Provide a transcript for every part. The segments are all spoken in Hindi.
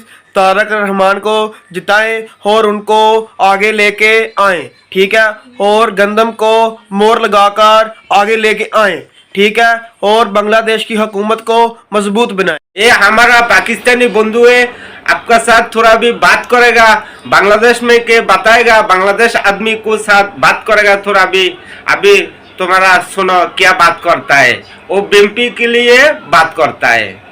तारक रहमान को जिताएँ और उनको आगे लेके आए, ठीक है? और गंदम को मोर लगाकर आगे लेके आए, ठीक है? और बांग्लादेश की हुकूमत को मज़बूत बनाएँ। ये हमारा पाकिस्तानी बंधु है, आपका साथ थोड़ा भी बात करेगा, बांग्लादेश में के बताएगा, बांग्लादेश आदमी को साथ बात करेगा थोड़ा भी। अभी तुम्हारा सुनो, क्या बात करता है? वो बीएमपी के लिए बात करता है।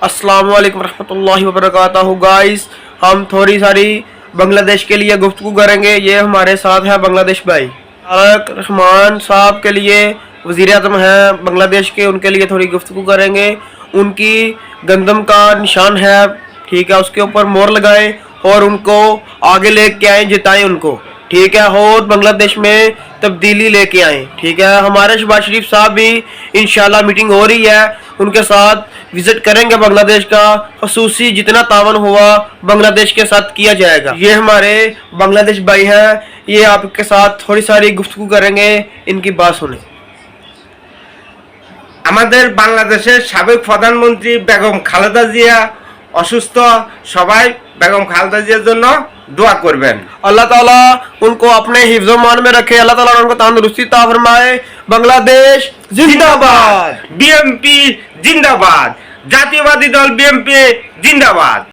अस्सलाम वालेकुम रहमतुल्लाहि व बरकातहू गाइस हम थोड़ी सारी बांग्लादेश के लिए गुफ्तगू करेंगे। ये हमारे साथ है बांग्लादेश भाई। तारक रहमान साहब के लिए वज़ीर अजम हैं बांग्लादेश के, उनके लिए थोड़ी गुफ्तगू करेंगे। उनकी गंदम का निशान है, ठीक है, उसके ऊपर मोर लगाएँ और उनको आगे लेके आए, जिताएँ उनको। ठीक है, और बांग्लादेश में तब्दीली लेके आए। ठीक है, हमारे शहबाज शरीफ साहब भी इंशाल्लाह मीटिंग हो रही है। उनके साथ विजिट करेंगे बांग्लादेश का खसूसी जितना तावन हुआ बांग्लादेश के साथ किया जाएगा ये हमारे बांग्लादेश भाई हैं ये आपके साथ थोड़ी सारी गुफ्तगू करेंगे इनकी बात सुने আমাদের বাংলাদেশের সাবেক প্রধানমন্ত্রী বেগম খালেদা জিয়া অসুস্থ সবাই বেগম খালেদা জিয়ার জন্য দোয়া করবেন अल्लाह ताला उनको अपने हिफ्ज मान में रखे अल्लाह ताला उनको तंदुरुस्ती ता फरमाए बांग्लादेश जिंदाबाद বিএমপি জিন্দাবাদ জাতীয়বাদী দল বিএমপি জিন্দাবাদ